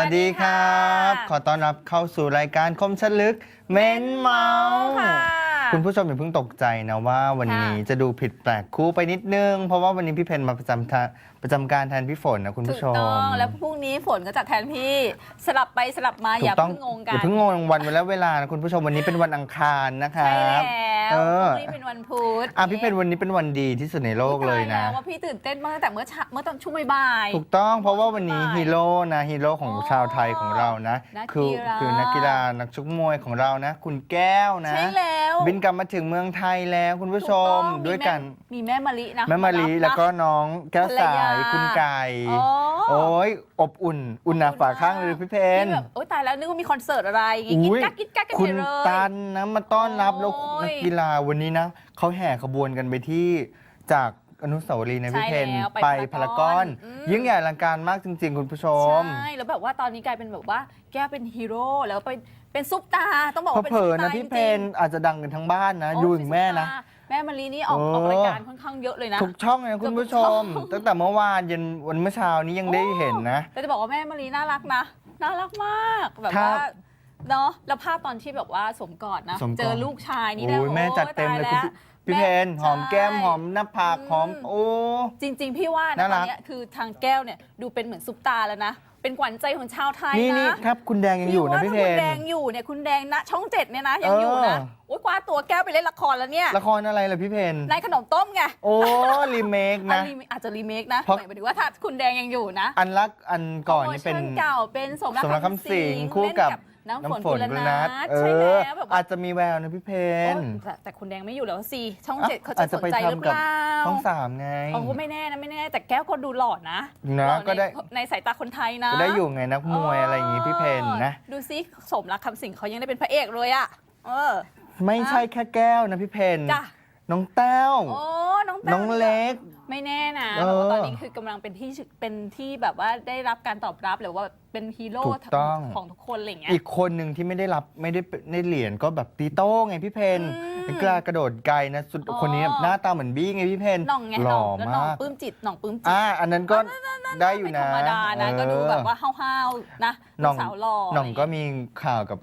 วัสดีครับ ขอต้อนรับเข้าสู่รายการคมชลึก เม้นเมาส์ค่ะ คุณผู้ชมอย่าเพิ่งตกใจนะว่าวันนี้ค่ะจะดูผิดแปลกคู่ไปนิดนึง เพราะว่าวันนี้พี่เพนมาประจำทาประจำการแทนพี่ฝนนะคุณถูผู้กชมต้องแล้วพรุ่งนี้ฝนก็จะแทนพี่สลับไปสลับมาถูอย่ากต้องเพิ่งงงกัอนย่าเพิ่งงงวันและเวลานะคุณผู้ชมวันนี้เป็นวันอังคารนะคใช่รับแล้วเออพรุ่งนี้เป็นวันพุธอะพี่เพนวันนี้เป็นวันดีที่สุดในโลกเลยนะ ตาแวว่าพี่ตื่นเต้นมากตั้งแต่เมื่อเช้าเมื่อตอนช่วงบ่ายๆ ถูกต้องเพราะว่าวันนี้บ่ายฮีโร่นะฮีโร่ของอ๋อชาวไทยของเรานะ นักคืกีฬา คือนักกีฬานักชกมวยของเรานะ คุณแก้วนะ ใช่แล้ว บินกลับมาถึงเมืองไทยแล้วคุณผู้ชมถูต้องด้วยกันมีแม่มะลินะแม่มาลีรับนะ แล้วก็น้องแก้วสาภรรยยาคุณไก่ อ๋อ โอ้ยอบอุ่น อุ่นหนาฝาข้างเลยพี่เพนที่แบบโอ๊ยตายแล้วนึกว่ามีคอนเสิร์ตอะไรอย่างงี้อุ๊กิ๊ยกกักกิ๊กกักกันคุไปณเลย ตันนะมาต้อนรับแล้วโอ้ย นักกีฬาวันนี้นะเขาแห่ขบวนกันไปที่จาก อนุสาวรีย์นะพี่เพนใช่แล้วไปไปพาพารารากกออนนอืม ยิ่งใหญ่อลังการมากจริง ๆ คุณผู้ชม ใช่แล้วแบบว่าตอนนี้กลายเป็นแบบว่าแก้วเป็นฮีโร่แล้วเป็นเป็นซุปตาร์ต้องบอกเพว่าราะเป็นเผลซุอปตานะร์พี่จริงๆเพนอาจจะดังกันทั้งบ้านนะโอ้อยู่ถึงแม่นะเป็นซุปตาร์แม่มารีนี่ออกเออ ออกรายการค่อนข้างเยอะเลยนะ ทุกช่องเลยนะคุณผู้ชมตั้งแต่เมื่อวานเย็นวันเมื่อเช้านี้ยังได้เห็นนะ แต่จะบอกว่าแม่มารีน่ารักนะน่ารักมากแบบครัว่าบเนาะแล้วภาพตอนที่แบบว่าสวมกอดนะสวมกอด เจอลูกชายนี่นะโอ้ยแม่จัดเต็มเลยโอ้คุณตา พี่แวเพนหอมแก้มใช่หอมหน้าผากอืมหอมโอ้ จริง ๆ พี่ว่านะน่าตรัอนกเนี้ยคือทางแก้วเนี่ยดูเป็นเหมือนซุปตาร์แล้วนะ เป็นขวัญใจของชาวไทยนี่นี่นะครับคุณแดงยังอยู่นะว่าพี่ถ้าเพคุณนแดงอยู่เนี่ยคุณแดงนะช่องเจ็ดเนี่ยนะยังอยู่นะเออ โอ้ยคว้าตัวแก้วไปเล่นละครแล้วเนี่ยละครอะไรล่ะพี่เพนนายขนมต้มไงโอ้รีเมคอะนะรีอาจจะรีเมคนะเพราะ หมายถึงว่าถ้าคุณแดงยังอยู่นะอันรักอันก่อนนี่เป็นวอร์ชัเก่าเป็นสมรักสมรักคำสิงคู่เล่นกับ น้ำฝนน้ำฝกุนลกุลนันัททเอใช่อแล้วแบบว่าอาจจะมีแววนะพี่เพนโอ้แต่แต่คุณแดงไม่อยู่แล้วสิช่องอะเจ็ดเขาอาจะจจะสนไปใจหรือทำเปกับล่าช่องสามไงโอ้ไม่แน่นะไม่แน่ แต่แก้วก็ดูหล่อนะนะหล่อก็ได้ในในสายตาคนไทยนะก็ได้อยู่ไงนักมวยอะไรอย่างงี้พี่เพนนะดูซิสมรักคำสิงเขายังได้เป็นพระเอกเลยอะเออ ไม่ใช่แค่แก้วนะพี่เพนจ้ะ น้องแต้ว โอ้น้อง แต้วน้องเล็ก ไม่แน่นะเออบอกว่าตอนนี้คือกำลังเป็นที่เป็นที่แบบว่าได้รับการตอบรับหรือว่าเป็นฮีโร่ถูกต้อง ของทุกคนอะไรอย่างเงี้ย อีกคนหนึ่งที่ไม่ได้รับไม่ได้ได้เหรียญก็แบบตีโต้ไงพี่เพนอืมนักกีฬากระโดดไกลนะสุดอ๋อ คนนี้หน้าตาเหมือนบี้ไงพี่เพนหน่องไงหหน่ล่อองแล้วหน่องมากปลื้มจิตหน่องปลื้มจิตอ่าอันนั้นก็ได้อยู่ไม่นะธรรมดานะ ก็ดูแบบว่าห้าวๆนะหน่องลูกสาวหล่อหน่องก็มีข่าวกับ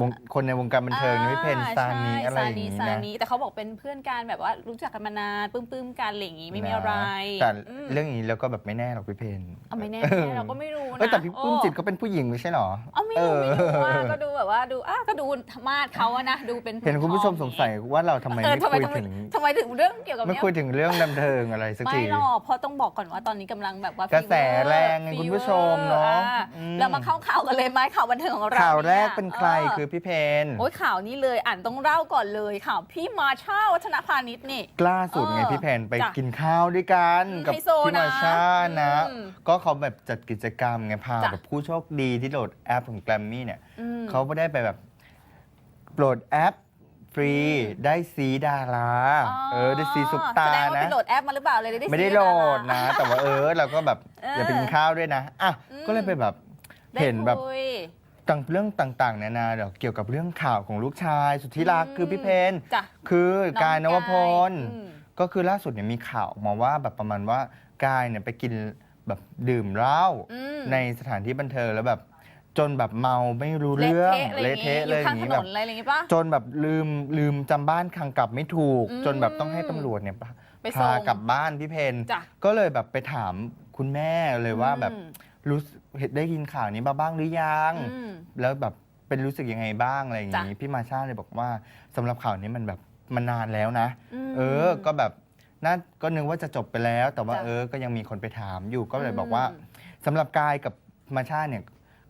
วงคนในวงการบันเทิงนะพี่เพนอ่ซานีใช่อะไรอย่างนี้ซานะนีแต่เขาบอกเป็นเพื่อนกันแบบว่ารู้จักกันมานานปลื้มๆกันอะไรอย่างงี้ไม่มีอะไรแต่มเรื่องอย่างนี้แล้วก็แบบไม่แน่หรอกพี่เพนเอาไม่แน่ออเราก็ไม่รู้นะเอ้ยแต่พี่โอ้ปุ้มจิตก็เป็นผู้หญิงไม่ใช่หรอ เอาไม่รู้ไม่รู้ว่าเออก็ดูแบบว่าดูอะก็ดูมาดเขาอะนะดูเป็นเห็นคุณผู้ชมสงสัยว่าเราทำไมเออไม่ทำไมคุยทำไมถึงทำไมถึงเรื่องเกี่ยวกับไม่เนี้ย คุยถึงเรื่องบันเทิงอะไรสักไม่ที หรอกเพราะต้องบอกก่อนว่าตอนนี้กำลังแบบว่ากระแสแรงไงฟีเวอคุณผู้ชมเนอะอ่อืม เรามาเข้าข่าวกันเลยไหมข่าวบันเทิงของเราข่าวแรกยเป็นใครเคือพี่เพนโอ้ยข่าวนี้เลยอ่านต้องเล่าก่อนเลยข่าวพี่มาชาวัฒนพาณิชย์นี่กล้าสุดไงเออพี่เพนไปจ้ะกินข้าวด้วยกันอืมกับไฮโซพี่นะมาชานะอืมก็เขาแบบจัดกิจกรรมไงพาจ้ะแบบผู้โชคดีที่โหลดแอปของแกรมมี่เนี่ยอืมเขาไม่ได้ไปแบบโหลดแอปฟรีอืมได้ซีดาราเออได้ซีซุปตาแสดงว่านะไปโหลดแอปมาหรือเปล่าเลยได้ไม่ได้ซีโหลดาราดนะ แต่ว่าเออเราก็แบบเออออย่าไปกินข้าวด้วยนะอะอืมก็เลยไปแบบได้เห็นแบบคุย ต่างเรื่องต่างๆ นานาเดี๋ยวเกี่ยวกับเรื่องข่าวของลูกชาย สุดที่รักอืมคือพี่เพนจ้ะคือน้องกายนวพลอืม ก็คือล่าสุดเนี่ยมีข่าวออกมาว่าแบบประมาณว่ากายเนี่ยไปกินแบบดื่มเหล้าอืม ในสถานที่บันเทิงแล้วแบบ จนแบบเมาไม่รู้เละเรื่องเทะอะไรอย่างงี้เละเทะอเลยยู่อข้างย่างถนี้นแบบ นอะไรอย่างงี้ปะจนแบบลืมลืมจำบ้านคังกลับไม่ถูก อืมจนแบบต้องให้ตำรวจเนี่ยไปส่พางกลับบ้านพี่เพนจ้ะก็เลยแบบไปถามคุณแม่เลยว่าแบบอืม รู้สึกเห็นได้ยินข่าวนี้มาบ้างหรือยัง อืม แล้วแบบเป็นรู้สึกยังไงบ้างอะไรอย่างนี้ พี่มาชาเลยบอกว่าสำหรับข่าวนี้มันแบบมันนานแล้วนะ ม เออ ก็แบบน่าก็นึกว่าจะจบไปแล้ว แต่ว่าจ้ะเออ ก็ยังมีคนไปถามอยู่ ก็เลยบอกว่าอืมสำหรับกายกับมาชาเนี่ย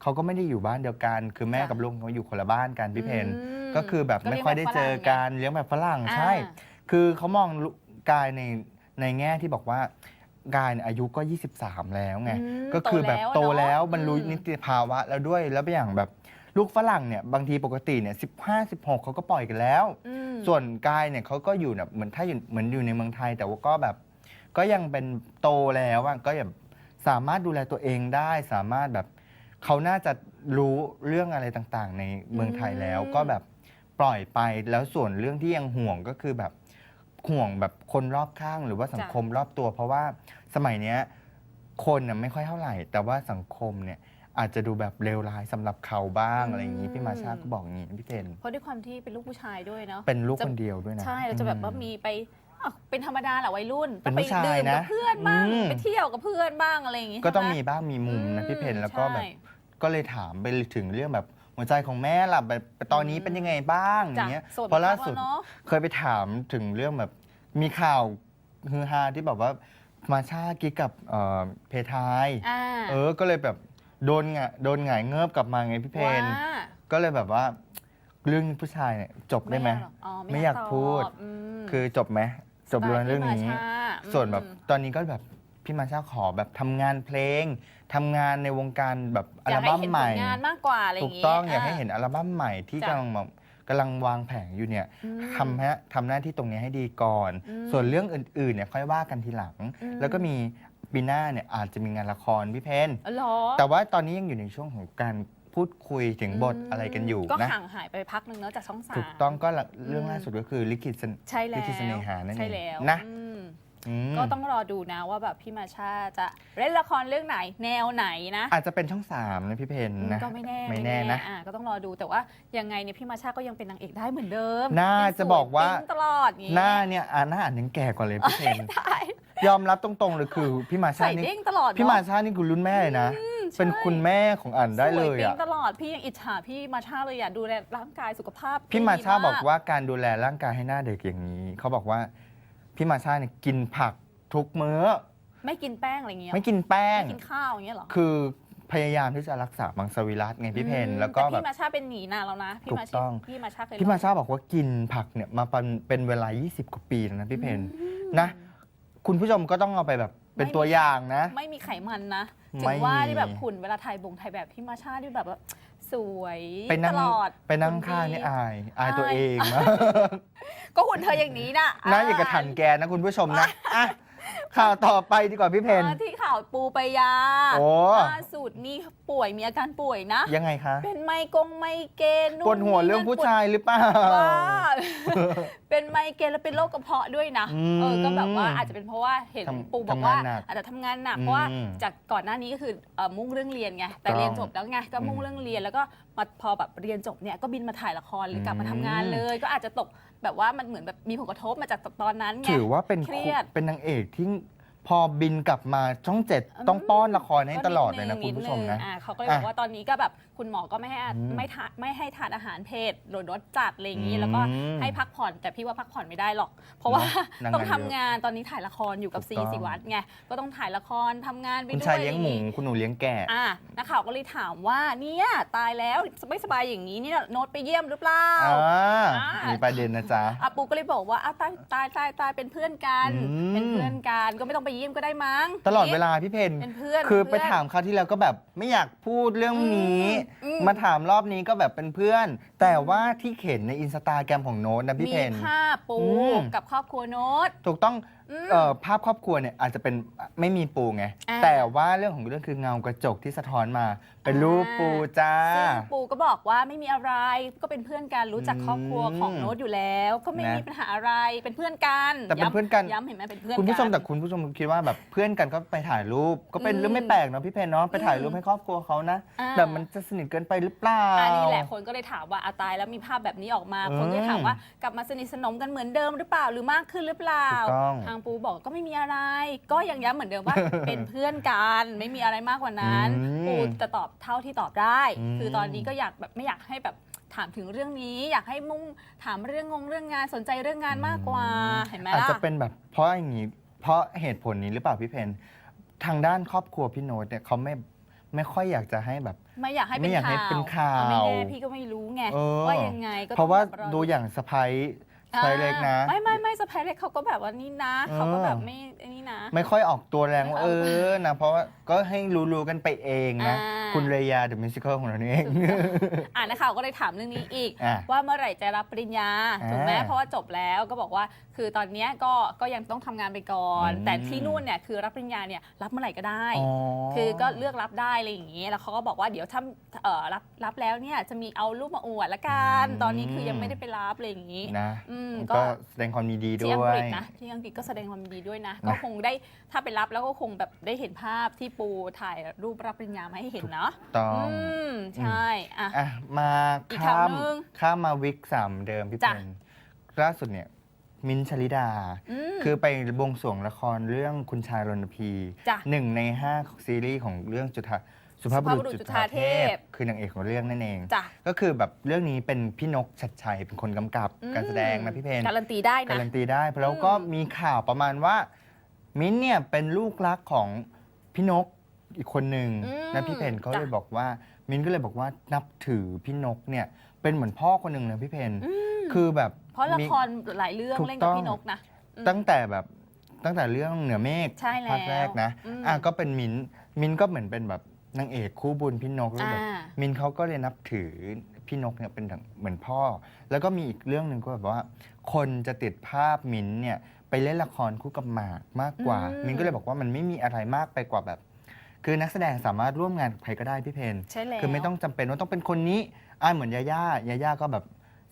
เขาก็ไม่ได้อยู่บ้านเดียวกัน คือแม่จ้ะกับลุงเขาอยู่คนละบ้านกันพี่เพน อืมก็คือแบบก็ไม่เลี้ยงค่อยได้แบบเจอฝรั่งไงกันเลี้ยงแบบฝรั่งใช่อ่าคือเขามองลูกกายในในแง่ที่บอกว่า กายเนี่ยอายุก็ 23 แล้วไง อืมก็คือแบบโตโตแล้แล้ววเนอะบรรลุอืม นิติภาวะแล้วด้วย แล้วอย่างแบบลูกฝรั่งเนี่ยบางทีปกติเนี่ยสิบห้าสิบหกเขาก็ปล่อยกันแล้ว อืม ส่วนกายเนี่ยเขาก็อยู่แบบเหมือนถ้าอยู่เหมือนอยู่ในเมืองไทย แต่ว่าก็แบบ ก็ยังเป็นโตแล้วอะก็ยังสามารถดูแลตัวเองได้ สามารถแบบเขาน่าจะรู้เรื่องอะไรต่างๆ ในเมืองไทยแล้ว อืม ก็แบบปล่อยไปแล้วส่วนเรื่องที่ยังห่วงก็คือแบบ ห่วงแบบคนรอบข้างหรือว่าสังคมรอบตัว เพราะว่าสมัยเนี้ยคนน่ะไม่ค่อยเท่าไหร่ แต่ว่าสังคมเนี่ยอาจจะดูแบบเลวร้ายสำหรับเขาบ้างอืมอะไรอย่างนี้พี่มาชาก็บอกอย่างนี้นะพี่เพนเพราะด้วยความที่เป็นลูกผู้ชายด้วยเนาะเป็นลูกจะคนเดียวด้วยนะ ใช่เราจะแบบว่าอืมีไปอ้าวเป็นธรรมดาแหละวัยรุ่นเป็นไปผู้ชายดื่มกับนะเพื่อนบ้างอืม ไปเที่ยวกับเพื่อนบ้างอะไรอย่างงี้ก็ต้องใช่มีไหบ้างมีมุมนะพี่เพนแล้วก็แบบ ใช่ ก็เลยถามไปถึงเรื่องแบบ หัวใจของแม่ล่ะแบบตอนนี้เป็นยังไงบ้างอจ้ะย่างเงี้ยโสดเพราะล่าสุดมกแล้วเนาะเคยไปถามถึงเรื่องแบบมีข่าวฮือฮาที่แบบว่ามาชากิ๊กกับเอ่อเพทายอ่าเออก็เลยแบบโดนไงโดนหงายเงิบกลับมาไงพี่เพนว่าก็เลยแบบว่าเรื่องผู้ชายเนี่ยจบได้ไหมเารอ๋อไม่อยากตบพูดมคือจบไหมจบเรื่องเรื่องนี้สไตล์พี่มาชาส่วนแบบอืมตอนนี้ก็แบบพี่มาชาขอแบบทำงานเพลง ทำงานในวงการแบบอัอลยากให้บั้มเห็นใหผม่ลงานมากกว่าอะไรอถูย่ากงงี้ต้องอยากให้เห็นอัลบั้มใหม่ที่จ้ะกำลังแบบกำลังวางแผงอยู่เนี่ยอืม ทำฮะทำหน้าที่ตรงนี้ให้ดีก่อน อืมส่วนเรื่องอื่นๆเนี่ยค่อยว่ากันทีหลัง อืม แล้วก็มีปีหน้าเนี่ยอาจจะมีงานละครพี่เพนอ๋อเหรอแต่ว่าตอนนี้ยังอยู่ในช่วงของการพูดคุยถึงบทอะไรกันอยู่ก็นะ ห่างหายไปพักหนึ่งเนาะจากช่องสาม ถูกต้องก็ละเรื่องอืมล่าสุดก็คือลิขิตเสนใช่แล้วลิขิตเสน่หานั่นเองใช่แล้วนะ อืมอืม ก็ต้องรอดูนะว่าแบบพี่มาชาจะเล่นละครเรื่องไหนแนวไหนนะ อาจจะเป็นช่องสามนะพี่เพนนะก็ไม่แน่ไม่แน่นะอ่าก็ต้องรอดูแต่ว่ายังไงเนี่ยพี่มาชาก็ยังเป็นนางเอกได้เหมือนเดิมน่ายังสยจะบอกว่าปิ๊งตลอดอย่างงี้หน้าเนี่ยอ่าหน้าอ่านยังแก่กว่าเลยพี่เพนใช่ยอมรับตรงๆเลยคือพี่มาชาใส่นี่เด้งตลอดเนอะพี่มาชานี่คือรุ่นแม่เลยนะเป็นใช่คุณแม่ของอ่านได้เลยสวปิ๊อะงตลอดพี่ยังอิจฉาพี่มาชาเลยอยากดูแลร่างกายสุขภาพ พี่มาชาดีบอกว่าการดูแลร่างกายให้หน้าเด็กอย่างนี้ เขาบอกว่า พี่มาชาเนี่ยกินผักทุกมื้อ ไม่กินแป้งอะไรเงี้ยไม่กินแป้ง ไม่กินข้าวอย่างเงี้ยเหรอคือพยายามที่จะรักษามังสวิรัตไงพี่เพนอืมแล้วก็ต่แบบพี่มาชาเป็นหนีนานแล้วนะพี่มาถูกต้อง พี่มาชาเคยพี่มาเล่ชาบอกว่ากินผักเนี่ยมาเป็นเป็นเวลา 20 กว่าปีแล้วนะพี่เพนอืม นะ คุณผู้ชมก็ต้องเอาไปแบบเป็นตัวอย่างนะ ไม่มีไขมันนะไม่ถึงว่ามี ที่แบบหุ่นเวลาถ่ายบงถ่ายแบบพี่มาชาที่แบบว่า สวยไปนั่ตงลอดไปนั่งหุ่ข้างดีนี่อาย อายตัวเองนะก็หุ่นเธออย่างนี้นะ นะอย่ากระถันแกนนะคุณผู้ชมนะอะ ข่าวต่อไปดีกว่าพี่เพน อ่าที่ข่าวปูไปยาโอ้ ล่าสุดนี่ป่วยมีอาการป่วยนะ ยังไงคะเป็นไมกงไมเกรนนู่นปวดหัวเรื่องผู้ชายหรือเปล่าบ้า เป็นไมเกรนแล้วเป็นโรคกระเพาะด้วยนะอืมเออก็แบบว่าอาจจะเป็นเพราะว่าเห็นทำปูบอกว่าทำงานหนักอาจจะทำงานหนักเพราะว่าอืมจากก่อนหน้านี้ก็คือเอ่อมุ่งเรื่องเรียนไงแต่ต้องเรียนจบแล้วไงก็มุ่งอืมเรื่องเรียนแล้วก็มาพอแบบเรียนจบเนี่ยก็บินมาถ่ายละครหรือกลับมาอืมทำงานเลย ก็อาจจะตก แบบว่ามันเหมือนแบบมีผลกระทบมาจากตอนนั้นไงถือว่าเป็นเครียด เป็นนางเอกที่ พอบินกลับมาช่องเจ็ดต้องป้อนละครให้ตลอดเลยนะก็คุณผู้ชมดงนะอ่าเขาก็เลยบอกว่าตอนนี้ก็แบบคุณหมอก็ไม่ให้อะอืมไม่ทานไม่ให้ทานอาหารเผ็ดหรือรสจัดอะไรอย่างนี้อืมแล้วก็ให้พักผ่อนแต่พี่ว่าพักผ่อนไม่ได้หรอก เพราะว่าเนอะต้องงานทำเยอะงานตอนนี้ถ่ายละครอยู่กับถูซีกต้องสิวัตรไงก็ต้องถ่ายละครทำงานไปคุณด้วยชายเลี้ยงหมูอะไรอางงี้คุณหนูเลี้ยงแกะอะนักข่าวก็เลยถามว่าเนี่ยตายแล้วไม่สบายอย่างนี้เนี่ยโน้ตไปเยี่ยมหรือเปล่าอ่าอ่ามีมีประเด็นนะจ๊ะอาปูก็เลยบอกว่าอ้าวตายตายตายตายเป็นเพื่อนกันอืมเป็นเพื่อนกันก็ไม่ต้องไปเยี่ยมก็ได้มั้งตลอดเวลาพี่เพนเป็นเพื่อนคือไปเพื่น ถามคราวที่แล้วก็แบบไม่อยากพูดเรื่องนี้ อืมมาถามรอบนี้ก็แบบเป็นเพื่อน แต่ว่าที่เห็นในอินสตาแกรมของโน้ตนะพี่มีเพน ภาพปูอืม กับครอบครัวโน้ต ถูกต้องอืม เอ่อภาพครอบครัวเนี่ยอาจจะเป็นไม่มีปูไง อ่า แต่ว่าเรื่องของเรื่องคือเงากระจกที่สะท้อนมา เป็นอ่ารูปปูจ้า ซึ่งปูก็บอกว่าไม่มีอะไรก็เป็นเพื่อนกันรู้จักครอบครัวอืมของโน้ตอยู่แล้ว ก็ไม่นะมีปัญหาอะไรเป็นเพื่อนกันแต่เป็นย้ำเพื่อนกัน ย้ำเห็นไหมเป็นเพื่อนคุณผู้ชมกันแต่คุณผู้ชมคิดว่าแบบเพื่อนกันก็ไปถ่ายรูป ก็เป็นอืมเรื่องไม่แปลกเนาะพี่เพนเนาะไปถ่ายรูปอืมให้ครอบครัวเขานะอ่า แบบมันจะสนิทเกินไปหรือเปล่า อันนี้แหละคนก็เลยถามว่าอาตายแล้วมีภาพแบบนี้ออกมาอืมคนก็เลยถามว่ากลับมาสนิทสนมกันเหมือนเดิมหรือเปล่าหรือมากขึ้นหรือเปล่าถูกต้อง ทางปูบอกก็ไม่มีอะไร ก็ยังย้ำเหมือนเดิมว่า เป็นเพื่อนกันไม่มีอะไรมากกว่านั้นอืมปูจะตอบเท่าที่ตอบได้ อืม คือตอนนี้ก็อยากแบบไม่อยากให้แบบถามถึงเรื่องนี้ อยากให้มุ่งถามเรื่องงงเรื่องงานสนใจเรื่องงานมากกว่าเห็นไหมอาจล่ะ จะเป็นแบบเพราะอย่างนี้เพราะเหตุผลนี้หรือเปล่าพี่เพนทางด้านครอบครัวพี่โน้ตเนี่ยเขาไม่ไม่ค่อยอยากจะให้แบบ ไม่อยากให้ไม่เป็นอยากให้ข่าวเป็นข่าวเอไม่แน่พี่ก็ไม่รู้ไงเออว่ายังไงก็เพราะว่าต้องแบบดูอย่างสะพ้ย สะพ้ยเล็กนะ ไม่ไม่ไม่สะพายเล็กเขาก็แบบว่านี่นะเออเขาก็แบบไม่ไอ้นี่นะ ไม่ค่อยออกตัวแรงว่าเอเอออนะเพราะว่าก็ให้รู้ๆกันไปเองนะ อ่า คุณเรยาเดอะมิวสิคลของเรานี่เอง อ่านนะคะก็เลยถามเรื่องนี้อีก อะว่าเมื่อไหร่จะรับปริญญาอ่าถูกไหมเพราะว่าจบแล้วก็บอกว่า คือตอนเนี้ยก็ก็ยังต้องทำงานไปก่อน อืม แต่ที่นู่นเนี่ยคือรับปริญญาเนี่ยรับเมื่อไหร่ก็ได้ อ๋อ คือก็เลือกรับได้อะไรอย่างนี้ แล้วเขาก็บอกว่าเดี๋ยวถ้าเอ่อรับรับแล้วเนี่ยจะมีเอารูปมาอวดละกัน อืม ตอนนี้คือยังไม่ได้ไปรับอะไรอย่างนี้นะ อืมมก็ก็แสดงความยินดีที่ด้อังวกย ฤษนะที่อังกฤษก็แสดงความยินดีด้วยนะ นะ ก็คงได้ถ้าไปรับแล้วก็คงแบบได้เห็นภาพที่ปูถ่ายรูปรับปริญญามาให้เห็นเนาะต้อง อืมใช่อะ อะ มาอีกข้ามข่าวหนึ่งข้ามมาวิกสามเดิมพี่จ้ะเพนล่าสุดเนี่ย มินท์ชลิดา อืม คือไปบวงสรวงละครเรื่องคุณชายรณพีจ้ะ หนึ่งในห้าของซีรีส์ของเรื่องจุฑา สุภาพบุสุภาพบุรุรุษษจุจุฑาฑาเทเทพพคือนางเอกของเรื่องนั่นเอง จ้ะ ก็คือแบบเรื่องนี้เป็นพี่นกชัดชัยเป็นคนกำกับอืม การแสดงนะพี่เพนการันตีได้กานะรันตีได้แล้วก็อืมมีข่าวประมาณว่า มิ้นท์เนี่ยเป็นลูกรักของพี่นกอีกคนหนึ่งอืมนะพี่เพนเขาเลยจ้ะ บอกว่า มิ้นท์ก็เลยบอกว่านับถือพี่นกเนี่ยเป็นเหมือนพ่อคนหนึ่งนะพี่เพนอืมคือแบบเพราะละมีครหลายเรื่องถูกเล่นกับต้อง พี่นกนะ อืมตั้งแต่แบบตั้งแต่เรื่องเหนือเมฆใช่แล้วภาคแรกนะอืม อะก็เป็นมิ้นท์มิ้นท์ก็เหมือนเป็นแบบ นางเอกคู่บุญพี่นกแล้วแบบอ่า มินเขาก็เลยนับถือพี่นกเนี่ยเป็นดั่งเหมือนพ่อ แล้วก็มีอีกเรื่องหนึ่งก็แบบว่า คนจะติดภาพมินเนี่ยไปเล่นละครคู่กับหมากมากกว่า อืม มินก็เลยบอกว่ามันไม่มีอะไรมากไปกว่าแบบ คือนักแสดงสามารถร่วมงานกับใครก็ได้พี่เพน ใช่แล้ว คือไม่ต้องจำเป็นว่าต้องเป็นคนนี้อ่าเหมือนยาย่ายาย่าก็แบบ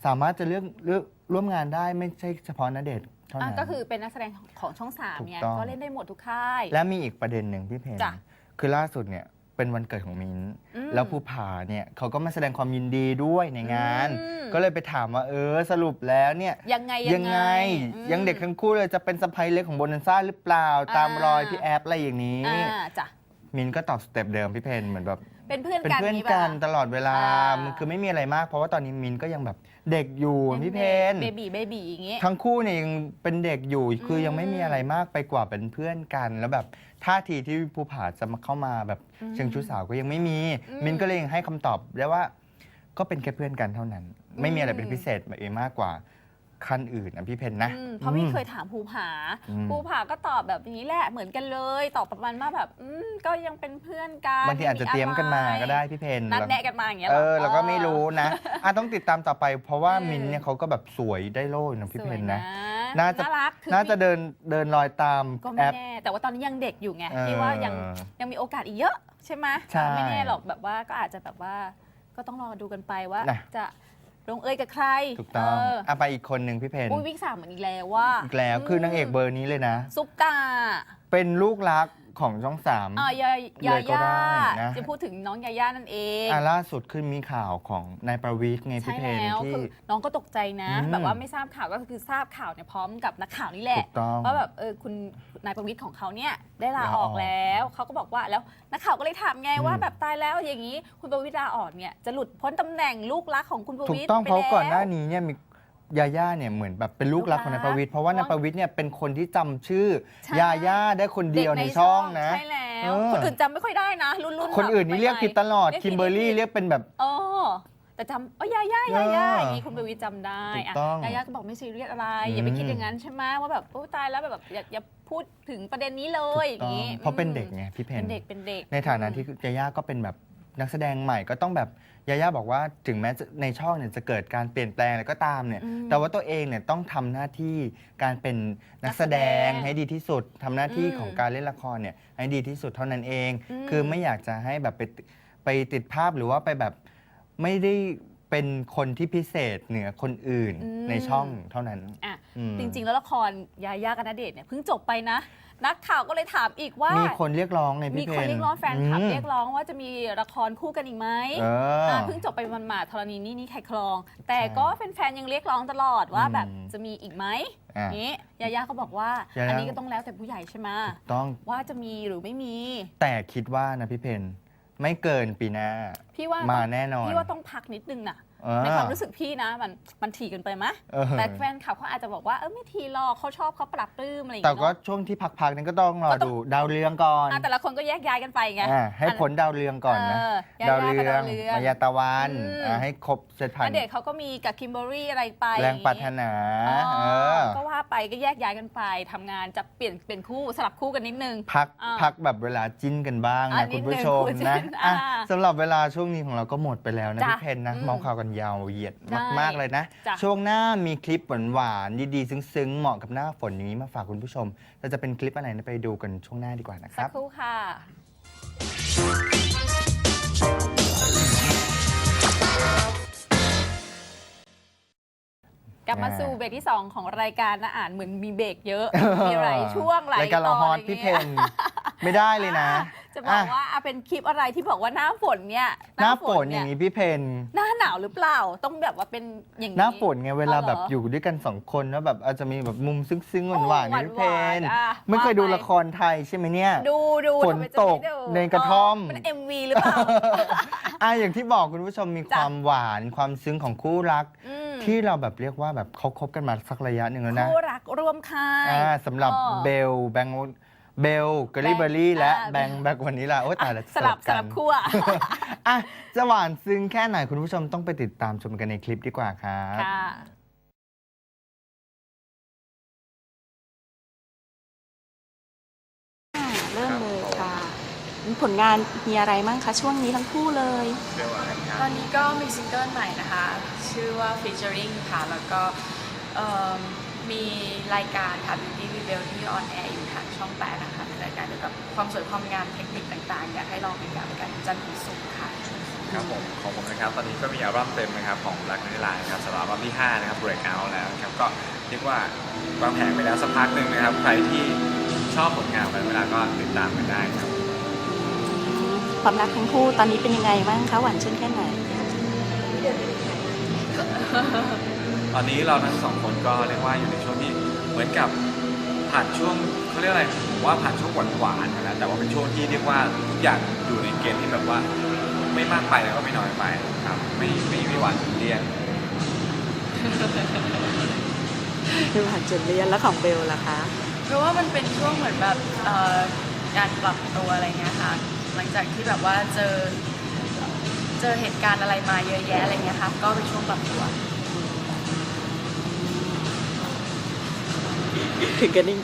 สามารถจะเลือกเลือกร่วมงานได้ไม่ใช่เฉพาะนเดชน์เท่าอะนั้น ก็คือเป็นนักแสดงของช่องสามถูกเนี่ยต้อง ก็เล่นได้หมดทุกค่าย และมีอีกประเด็นหนึ่งพี่เพนจ้ะ คือล่าสุดเนี่ย เป็นวันเกิดของมินอืม แล้วภูผาเนี่ยเขาก็มาแสดงความยินดีด้วยในงาน อืมก็เลยไปถามว่าเออสรุปแล้วเนี่ยยังไงยังไงอืม ยังเด็กทั้งคู่เลยจะเป็นสะใภ้เล็กของโบนันซ่าหรือเปล่าตามอ่ารอยพี่แอปอะไรอย่างนี้ อ่าจ้ะมินก็ตอบสเต็ปเดิมพี่เพนเหมือนแบบ เป็นเพื่อนเป็นกันเพื่อนนี่กันปะตลอดเวลาอ่ามัมั นคือไม่มีอะไรมาก เพราะว่าตอนนี้มินก็ยังแบบเด็กอยู่พี่เพนเบบีเบบีอย่างงี้ ทั้งคู่เนี่ยยังเป็นเด็กอยู่ คือยังไม่มีอืมอะไรมากไปกว่าเป็นเพื่อนกัน แล้วแบบ ท่าทีที่ภูผาจะมาเข้ามาแบบอืมเชิงชู้สาวก็ยังไม่มีอืมมินก็เลยยังให้คำตอบได้ว่า ก็เป็นแค่เพื่อนกันเท่านั้น ไม่มีอะไรอืมเป็นพิเศษไปมากกว่าขั้นอื่นนะพี่เพนนะ อืมเพราะพี่อืมเคยถามภูผาอืม ภูผาก็ตอบแบบนี้แหละเหมือนกันเลยตอบประมาณว่าแบบอืมก็ยังเป็นเพื่อนกันบางทีอาจจะเตรียมกันมาก็ได้พี่เพนนัดแล้วแนะกันมาอย่างเงี้ยเอหร อเราก็ไม่รู้นะอะต้องติดตามต่อไป เพราะว่าอืม มินเนี่ยเขาก็แบบสวยได้โล่นะพี่สเพวยนนะนะ น่าจะน่ารักคือน่าจะเดินเดินรอยตามก็แอไม่ป แน่แต่ว่าตอนนี้ยังเด็กอยู่ไงเออพี่ว่ายังยังมีโอกาสอีกเยอะใช่ไหมใช่ไม่แน่หรอกแบบว่าก็อาจจะแบบว่า ก็ต้องรอดูกันไปว่านะจะลงเอยกับใครถูกต้องเอออะไปอีกคนหนึ่งพี่เพนอุ้ยวิกสามเหมือนอีกแล้วว่าอีกแล้วคือนางเอกเบอร์นี้เลยนะ ซุปตาเป็นลูกรัก ของช่องสามอ่ายายาเลยก็ย่าได้นะ จะพูดถึงน้องยาย่านั่นเองอะล่าสุดขึ้นมีข่าวของนายประวิทย์ไงใช่พี่เพนแล้วที่ คือน้องก็ตกใจนะ อืม แบบว่าไม่ทราบข่าวก็คือทราบข่าวเนี่ยพร้อมกับนักข่าวนี่แหละถูกต้อง ว่าแบบเออคุณนายประวิทย์ของเขาเนี่ยได้ลาลาออออกกแล้วเขาก็บอกว่าแล้วนักข่าวก็เลยถามไงอืม ว่าแบบตายแล้วอย่างนี้คุณประวิตรลาออกเนี่ยจะหลุดพ้นตำแหน่งลูกรักของคุณประถูกวิตรต้องไปเพราะก่อนหน้าแล้วนี้เนี่ยมี ยาย่าเนี่ยเหมือนแบบเป็นลูกรักของนายประวิทย์เพราะว่าเพราะนายประวิทย์เนี่ยเป็นคนที่จำชื่อ ใช่ ยาย่าได้คนเดียวในช่องนะ ใช่แล้วเออคนอื่นจำไม่ค่อยได้นะ รุ่นรุ่นคนอื่นนี่เรียกผิดตลอดรียกคิมเบอร์รี่เรียกเป็นแบบ เออแต่จำเอ๋อยาย่ายาย่าเออออย่างนี้คุณประวิตรจำได้ถูกอะต้องยาย่าก็บอกไม่ซีเรียสอะไรอืมอย่าไปคิดอย่างนั้นใช่ไหมว่าแบบโอ้ตายแล้วแบบอย่าอย่าพูดถึงประเด็นนี้เลยอย่างนี้เพราะเป็นเด็กไงพี่เพเป็นนเด็กเป็นเด็ก ในฐานะที่ยาย่าก็เป็นแบบนักแสดงใหม่ก็ต้องแบบ ยาย่าบอกว่าถึงแม้จะในช่องเนี่ยจะเกิดการเปลี่ยนแปลงอะไรก็ตามเนี่ย อืมแต่ว่าตัวเองเนี่ยต้องทำหน้าที่การเป็นนักแสดงนักแสดงให้ดีที่สุดทำหน้าที่อืมของการเล่นละครเนี่ยให้ดีที่สุดเท่านั้นเอง อืม คือไม่อยากจะให้แบบไปไปติดภาพหรือว่าไปแบบไม่ได้เป็นคนที่พิเศษเหนือคนอื่นอืมในช่องเท่านั้นอะ อืม จริง ๆ แล้วละครยาย่ากับณเดชน์เนี่ยเพิ่งจบไปนะ นักข่าวก็เลยถามอีกว่า มีมีคนเรียกร้องไงมีพี่เพคนน เรียกร้องแฟนคลับอืมเรียกร้องว่าจะมีละครคู่กันอีกไหมเอออ่าเพิ่งจบไปมันมาธรณีนี่นี่ใครครอง แต่ใช่ก็แฟนๆยังเรียกร้องตลอดว่าอืมแบบจะมีอีกไหมอะ นี้ยาย่าก็บอกว่า ยาย่าอันนี้ก็ต้องแล้วแต่ผู้ใหญ่ใช่ไหมต้องว่าจะมีหรือไม่มี แต่คิดว่านะพี่เพนไม่เกินปีหน้าพี่ว่ามาต้องแน่นอน พี่ว่าต้องพักนิดนึงน่ะเออ ในความรู้สึกพี่นะมันมันถี่เกันไปไหมเออแต่แฟนคลับเขาอาจจะบอกว่าเออไม่ทีหรอกเขาชอบเขาปรับปลื้มอะไรอย่างแต่เงี้ยก็เนาะช่วงที่พักๆนั้นก็ต้องรอก็ต้องดูดาวเรืองก่อนอะแต่ละคนก็แยกย้ายกันไปไงอะให้ผลดาวเรืองก่อนนะเออยาดาวย่าเรืกับอดางวเรือง มายาตะวันอืม อะให้ครบเสร็จพันณเดชน์เขาก็มีกับคิมเบอรรี่อะไรไปแรงปรารถนาอ๋อเออก็ว่าไปก็แยกย้ายกันไปทำงานจะเปลี่ยนเปลี่ยนคู่สลับคู่กันนิดนึง พักอ่าพักแบบเวลาจิ้นกันบ้างอะนะคุณผู้ชมนิดนึงนะคุณอะอ่าสำหรับเวลาช่วงนี้ของเราก็หมดไปแล้วนะจ้ะพี่เพนนะอืม เมาข่าวกันยาวเหยียดได้มาก ๆ เลยนะ จ้ะ ช่วงหน้ามีคลิปหวานๆดี ๆ ซึ้ง ๆ เหมาะกับหน้าฝนอย่างนี้มาฝากคุณผู้ชมเราจะเป็นคลิปอะไรนะไปดูกันช่วงหน้าดีกว่านะคสัรักบ ครู่ค่ะ กลับมาอ่าสู่เบรกที่ 2 ของรายการนะอ่านเหมือนมีเบรกเยอะ มีหลายช่วงหลายรายการตเราอนฮอตย่างพี่เพงี้ยนไม่ได้เลยนะ จะบอกะว่าอะเป็นคลิปอะไรที่บอกว่าหน้าฝนเนี่ยหน้าฝนอเนี่ย่างนี้พี่เพนหน้าหนาวหรือเปล่าต้องแบบว่าเป็นอย่างนี้ หน้าฝนไงเวลาอ๋อเหรอแบบอยู่ด้วยกันสองคนแล้วแบบอาจจะมีแบบมุมซึ้งๆหวานๆโอ้นี่พี่เพนหวานๆอะไม่เคยว่าไปดูละครไทยใช่ไหมเนี่ย ดูดูฝนทำไมจะตไม่กดูในกระท่อมเป็น MV หรือเปล่า อะอย่างที่บอกคุณผู้ชมมีจ้ะความหวานความซึ้งของคู่รัก อืมที่เราแบบเรียกว่าแบบเขาคบกันมาสักระยะหนึ่งแล้วนะคู่รักร่วมค่าย อ่าสำหรับอ๋อเบลแบง เบลเกอรี่แบงเบอรี่ และอ่าแบงแบกวันนี้ล่ะโอ้ยตายแล้วสลับสกันลับคู่อะอะจะหวานซึ้งแค่ไหนคุณผู้ชมต้องไปติดตามชมกันในคลิปดีกว่าครับค่ะเริ่มเลยค่ะ ผลงานมีอะไรมั่งคะ ช่วงนี้ทั้งคู่เลย ตอนนี้ก็มีซิงเกิลใหม่นะคะ ชื่อว่า featuring ค่ะ แล้วก็เอิ่ มมีรายการค่ะ Beauty Rebel ที่ออนแอร์อยู่ทางช่อง8นะคะเป็นรายการเกี่ยวกับความสวยความงามเทคนิคต่างๆ อยากให้ลองติดตามกันจันทร์ถึงศุกร์ค่ะ ครับผมของผมนะครับ ตอนนี้ก็มีอัลบั้มเต็มนะครับของ Black n i l a นะครับสำหรับอัลบั้มที่ 5 นะครับ Break Out แล้วนะครับก็เรียกว่าวางแผนไปแล้วสักพักหนึ่งนะครับ ใครที่ชอบผลงานของเวลาก็ติดตามกันได้ครับ ความรักทั้งคู่ตอนนี้เป็นยังไงบ้างคะหวานชื่นแค่ไหน ตอนนี้เราทั้งสองคนก็เรียกว่าอยู่ในช่วงที่เหมือนกับผ่านช่วงเขาเรียกอะไรผมว่าผ่านช่วงหวานๆมาแล้วแต่ว่าเป็นช่วงที่เรียกว่าทุกอย่างอยู่ในเกณฑ์ที่แบบว่าไม่มากไปแล้วก็ไม่น้อยไปครับไม่ไม่ไม่หวานจนเลี่ยนดูหวานจนเลียนแล้วของเบลล่ะคะเพราะว่ามันเป็นช่วงเหมือนแบบเอ่อการปรับตัวอะไรเงี้ยค่ะ หลังจากที่แบบว่าเจอเจอเหตุการณ์อะไรมาเยอะแยะอะไรเงี้ยค่ะก็เป็นช่วงปรับตัว ถึงกันนิ่ง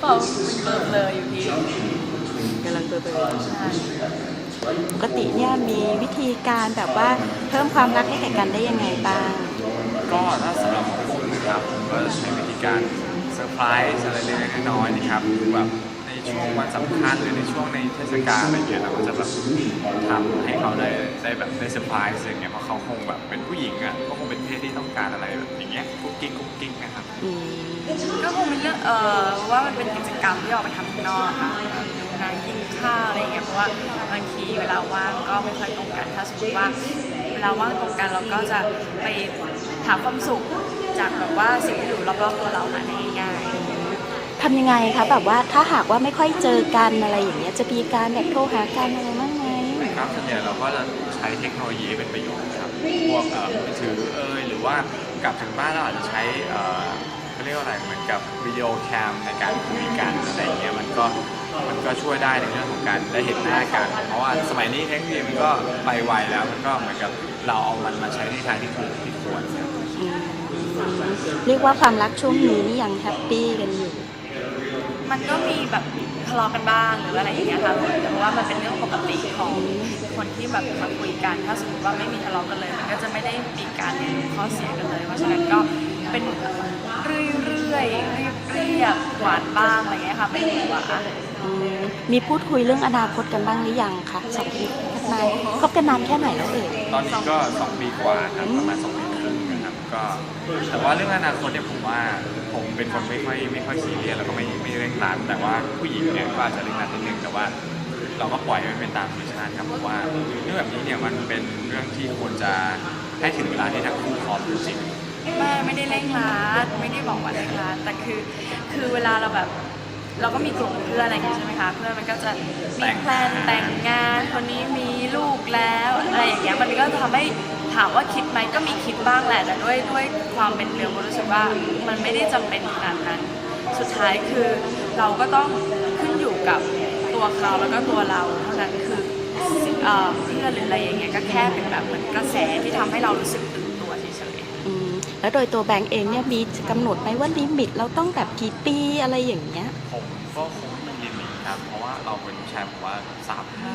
เปล่ามันเบลอๆอยู่ที่กำลังเบลอใช่ๆปกติเนี่ยมีวิธีการแบบว่าเพิ่มความรักให้แก่กันได้ยังไงบ้าง ก็ถ้าสำหรับของผมนะครับผมก็จะใช้วิธีการเซอร์ไพรส์อะไรเล็กๆน้อยๆนะครับหรือแบบ ในช่วงวันสำคัญหรือในช่วงในเทศกาลอะไรเงี้ยเราก็จะแบบทำให้เขาได้ได้แบบได้เซอร์ไพรส์อย่างเงี้ยเพราะเขาคงแบบเป็นผู้หญิงอะก็คงเป็นเพศที่ต้องการอะไรแบบอย่างเงี้ยกุ๊กกิ๊กกุ๊กกิ๊กนะครับก็คงเป็นเรื่องเอ่อว่ามันเป็นกิจกรรมที่ออกไปทำข้างนอกค่ะดูหนังกินข้าวอะไรเงี้ยเพราะว่าบางทีเวลาว่างก็ไม่ค่อยตรงกันถ้าสมมติว่าเวลาว่างตรงกันเราก็จะไปหาความสุขจากแบบว่าสิ่งที่อยู่รอบๆตัวเราค่ะได้ง่ายๆ ทำยังไงคะแบบว่าถ้าหากว่าไม่ค่อยเจอกันอะไรอย่างเงี้ยจะมีการแบบโทรหากันอะไรบ้างไหมครับส่วนใหญ่เราก็จะใช้เทคโนโลยีให้เป็นประโยชน์ครับพวกเอ่อมือถือเอยหรือว่ากลับถึงบ้านเราอาจจะใช้เอ่อเขาเรียกว่าอะไรเหมือนกับวิดีโอแคมในการคุยกันอะไรอย่างเงี้ยมันก็มันก็ช่วยได้ในเรื่องของการได้เห็นหน้ากัน เพราะว่าสมัยนี้เทคโนโลยีมันก็ไปไวแล้วมันก็เหมือนกับเราเอามันมาใช้ในทางที่ถูกที่ควรครับอืมเรียกว่าความรักช่วงนี้นี่ยังแฮปปี้กันอยู่ มันก็มีแบบทะเลาะกันบ้างหรืออะไรอย่างเงี้ยค่ะแต่ว่ามันเป็นเรื่องปกติของคนที่แบบมาคุยกัน ถ้าสมมติว่าไม่มีทะเลาะกันเลย มันก็จะไม่ได้มีการเรียนรู้ข้อเสียกันเลย เพราะฉะนั้นก็เป็นเรื่อยๆเรียบเรียบๆหวานบ้างอะไรเงี้ยค่ะไม่หัวอืมมีพูดคุยเรื่องอนาคตกันบ้างหรือยังคะสองปีคบนานคบกันนานแค่ไหนแล้วเอ่ยตอนนี้ก็สองปีกว่าครับประมาณสองปีครึ่งนะครับ ก็แต่ว่าเรื่องอนาคตเนี่ยผมว่าผมเป็นคนไม่ค่อยไม่ค่อยซีเรียสแล้วก็ไม่ไม่เร่งรัดแต่ว่าผู้หญิงเนี่ยก็อาจจะเร่งรัดนิดนึงแต่ว่า เราก็ปล่อยให้มันเป็นตามธรรมชาติครับเพราะว่าเรื่องแบบนี้เนี่ยมันเป็นเรื่องที่ควรจะให้ถึงเวลาที่ทั้งคู่พร้อมจริงไม่ไม่ได้เร่งรัดไม่ได้บอกว่าเร่งรัดแต่คือคือเวลาเราแบบเราก็มีกลุ่มเพื่อนอะไรอย่างเงี้ยใช่ไหมคะเพื่อนมันก็จะมีแพลนแต่งงานคนนี้มีลูกแล้วอะไรอย่างเงี้ยมันก็ทำให้ ถามว่าคิดไหมก็มีคิดบ้างแหละแต่ด้วยด้วยความเป็นเบลก็รู้สึกว่ามันไม่ได้จำเป็นขนาดนั้น สุดท้ายคือเราก็ต้องขึ้นอยู่กับตัวเขาแล้วก็ตัวเราเท่านั้นคือเอ่อเพื่อนหรืออะไรอย่างเงี้ยก็แค่เป็นแบบเหมือนกระแสที่ทำให้เรารู้สึกตื่นตัวเฉยๆอืมแล้วโดยตัวแบงก์เองเนี่ยมีกำหนดไหมว่าลิมิตเราต้องแบบกี่ปีอะไรอย่างเงี้ยๆผมก็คงไม่มีลิมิตครับเพราะว่าเราเป็นผู้ชายผมว่าสามห้า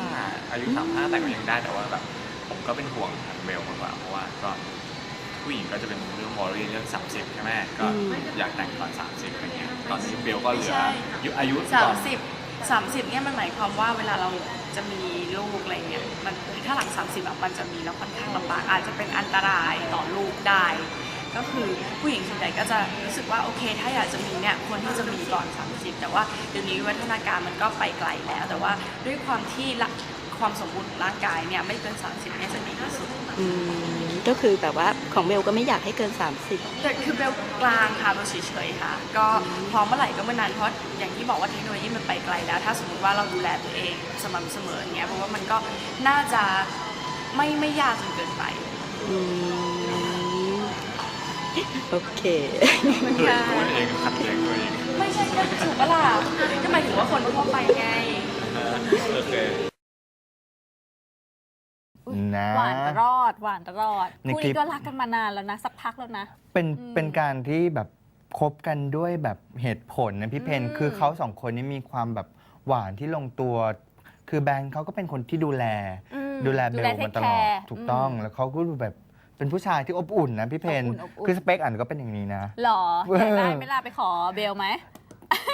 อายุสามห้าแต่ก็ยังได้แต่ว่าแบบผม ก็เป็นห่วงทางเบลมากกว่าเพราะว่าก็ผู้หญิงก็จะเป็นเรื่องมอรีเรื่อง 30 ใช่ไหมก็อืม อยากแต่งตอน 30อะไรเงี้ยตอนนี้เบลก็เหลือใช่อายุอายุสาก่อมน สิบสามสิบเนี่ยมันหมายความว่าเวลาเราจะมีลูกอะไรเงี้ยมันถ้าหลัง30แบบมันจะมีแล้วค่อนข้างลำบากอาจจะเป็นอันตรายต่อลูกได้ ก็คือผู้หญิงส่วนใหญ่ก็จะรู้สึกว่าโอเค ถ้าอยากจะมีเนี่ยควรที่จะมีก่อน 30 แต่ว่าเดี๋ยวนี้วิวัฒนาการมันก็ไปไกลแล้ว แต่ว่าด้วยความที่ละ ความสมบูรณ์ของร่างกายเนี่ยไม่เกิน 30เนี่ยจะดีที่สุด อืมก็คือแบบว่าของเบลก็ไม่อยากให้เกิน 30 แต่คือเบลกลางค่ะเบลเฉยๆค่ะ ก็พร้อมเมื่อไหร่ก็เมื่อนั้นเพราะอย่างที่บอกว่าเทคโนโลยีมันไปไกลแล้ว ถ้าสมมติว่าเราดูแลตัวเองสม่ำเสมออย่างเงี้ยเพราะว่ามันก็น่าจะไม่ไม่ยากจนเกินไปอืมโอเคเฮ้ยตัวเองขัดแย้งตัวเองไม่ใช่ก็ถูกปะล่ะก็หมายถึงว่าคนทั่วไปไง โอเคอุ๊ย นะ หวานรอดหวานรอดในคู่คลินี้ป ก็รักกันมานานแล้วนะ สักพักแล้วนะ เป็นอืมเป็นการที่แบบคบกันด้วยแบบเหตุผลนะพี่เพนอืมคือเขาสองคนนี้มีความแบบหวานที่ลงตัว คือแบงค์เขาก็เป็นคนที่ดูแล อืมดูแลเบลเทมาคตแคลอดร์ถูกต้องม แล้วเขาก็ดูแบบเป็นผู้ชายที่อบอุ่นนะพี่เพนอบอุ่นอบอุ่น คือสเปคอันก็เป็นอย่างนี้นะ หรอเว้ยอยากได้ไหม่ล่ะไปขอเบลไหม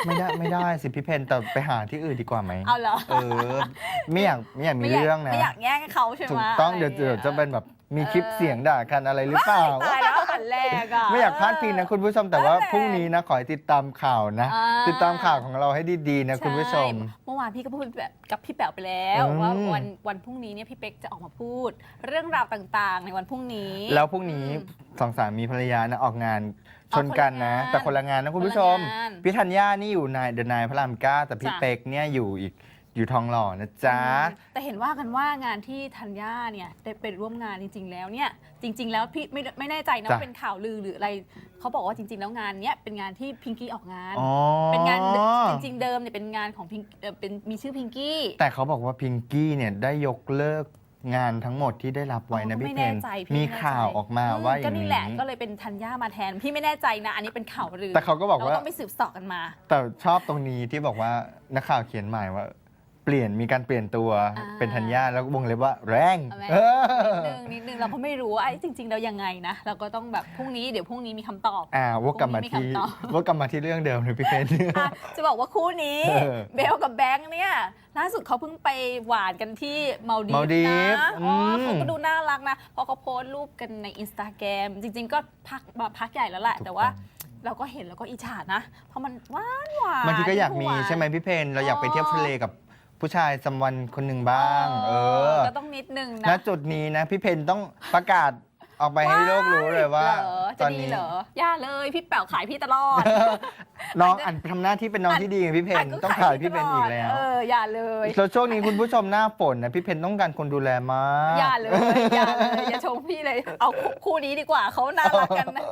ไม่ได้ไม่ได้สิพี่เพนแต่ไปหาที่อื่นดีกว่าไหมเอาเหรอ เออไม่อยากไม่อยากมีไม่อยากเรื่องนะไม่อยากแย่งเขาใช่ไหมถูกต้องะไรเดี๋ยวเดี๋ยวจะเป็นแบบมีคลิปเออเสียงด่ากันอะไรหรือเปล่า ตายแล้วอันแรกอะไม่อยากพลาดพิงนะคุณผู้ชมแต่ว่านั่นแหละพรุ่งนี้นะขอให้ติดตามข่าวนะ อ่า ติดตามข่าวของเราให้ดีๆนะคุณผู้ชม ใเมื่อวานพี่ก็พูดแบบกับพี่แป๋วไปแล้วอืม ว่าวันวันพรุ่งนี้เนี่ยพี่เป๊กจะออกมาพูด เรื่องราวต่างๆ ในวันพรุ่งนี้ แล้วพรุ่งนี้อืมสองสามีภรรยานะออกงานอ ชอกนกันนะคนละงานแต่คนละงานนะคุณผู้ชม คนละงานพี่ธัญญานี่อยู่นายเดนายพระรามเก้าแต่พี่จ้ะ เป็กเนี่ยอยู่อีกอยู่ทองหล่อนะจ๊ะแต่เห็นว่ากันว่างานที่ธัญญาเนี่ยได้ไปร่วมงานจริง ๆ แล้วเนี่ยจริง ๆ แล้วพี่ไม่ไม่แน่ใจนะจ้ะ ว่าเป็นข่าวลือหรืออะไรเขาบอกว่าจริง ๆ แล้วงานเนี้ยเป็นงานที่พิงกี้ออกงาน อ๋อเป็นงานจริง ๆ เดิมเนี่ยเป็นงานของพิงเอ่อเป็นมีชื่อพิงกี้ แต่เขาบอกว่าพิงกี้เนี่ยได้ยกเลิก งานทั้งหมดที่ได้รับไว้นะอ๋อพี่ไม่เพแน่นใจพี่มีไแน่ใจข่าวออกมาว่าอก็ย่างนี่นี้ แหละก็เลยเป็นธัญญามาแทน พี่ไม่แน่ใจนะ อันนี้เป็นข่าวลือแต่เขาก็บอกว่า เราต้องไปสืบเสอบกันมา แต่ชอบตรงนี้ที่บอกว่านักข่าวเขียนใหม่ว่า เปลี่ยนมีการเปลี่ยนตัวอ่า เป็นธัญญาแล้วก็วงเล็บว่าแรงเอาไหมเออนิดนึงนิดนึงเราก็ไม่รู้ว่าไอ้จริงๆแล้วยังไงนะ เราก็ต้องแบบพรุ่งนี้เดี๋ยวพรุ่งนี้มีคำตอบ อ่าวกกลับมาที่พรุ่งนี้มีคำตอบ วกกลับมาที่เรื่องเดิมเลยพี่เพน อะจะบอกว่าคู่นี้ เออเบลกับแบงค์เนี่ย ล่าสุดเขาเพิ่งไปหวานกันที่มาดีมาลดีฟนะอ๋ออม เขาก็ดูน่ารักนะเพราะเขาโพสต์รูปกันในอินสตาแกรมจริง ๆ ก็พักมาพักใหญ่แล้วแหละ แต่ว่าเราก็เห็นแล้วก็อิจฉานะ เพราะมันหวานหวานบางทีก็อยากมีวานใช่ไหมพี่เพนเราอยากไปเที่ยวทะเลกับ ผู้ชายสำวันคนหนึ่งบ้าง เออ ก็ต้องนิดนึงณนะจุดนี้นะ พี่เพนต้องประกาศออกไปให้โลกรู้เลยว่า เหรอต จะอนดีนี้เหรออย่าเลยพี่แป๋วขายพี่ตลอด น้องอันทำหน้าที่เป็นน้องที่ดีไงพี่เพนต้องขายพี่เพนอีกแล้ว เอออย่าเลยแล้วช่วงนี้คุณผู้ชมหน้าฝนนะพี่เพนต้องการคนดูแลมากอย่าเลยอย่าเลยอย่าชมพี่เลย เอาคู่นี้ดีกว่าเขาน่ารักกันนะ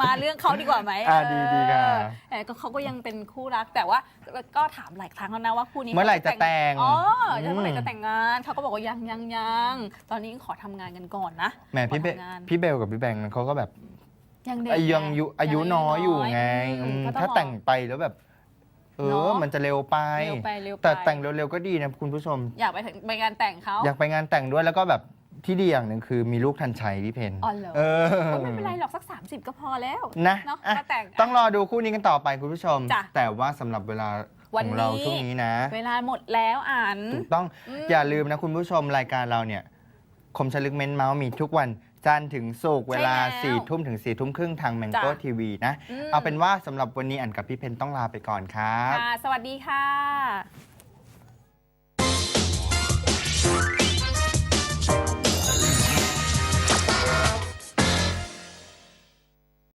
มาเรื่องเขาดีกว่าไหมอ่าดีดีค่ะเออก็เขาก็ยังเป็นคู่รักแต่ว่าก็ถามหลายครั้งแล้วนะว่าคู่นี้เมื่อไหร่จะแต่งอ๋ออืมเมื่อไหร่จะแต่งงานเขาก็บอกว่ายังยังยังตอนนี้ขอทำงานกันก่อนนะแหมพี่เบขอทำงานพี่เบลกับพี่แบงค์เขาก็แบบ ยังเด็กอายุยังอายุอายุน้อยอยู่ไงอือืมมก็อถ้าแต่งไปแล้วแบบ เอเนอ อะ มันจะเร็วไป เร็วไปเร็วไปแต่แต่งเร็วๆก็ดีนะคุณผู้ชม อยากไปถึงไปงานแต่งเขา อยากไปงานแต่งด้วยแล้วก็แบบที่ดีอย่างหนึ่งคือมีลูกทันชัยพี่เพนอ๋อเหรอ เออก็ไม่เป็นไรหรอกสัก 30 ก็พอแล้ว นะเนาะอะก็แต่งต้องรอดูคู่นี้กันต่อไปคุณผู้ชม จ้ะแต่ว่าสำหรับเวลาวัขนองเรานี้ ช่วงนี้นะ เวลาหมดแล้วอ่าน ถูกต้องอืม อย่าลืมนะคุณผู้ชมรายการเราเนี่ย คมชลึกเม้นเมาส์มีทุกวัน จันทร์ถึงศุกร์เวลาสี่ทุ่มถึงสี่ทุ่มครึ่งทางแมงโก้ทีวีนะอเอาเป็นว่าสำหรับวันนี้อันกับพี่เพนต้องลาไปก่อนครับสวัสดีค่ะ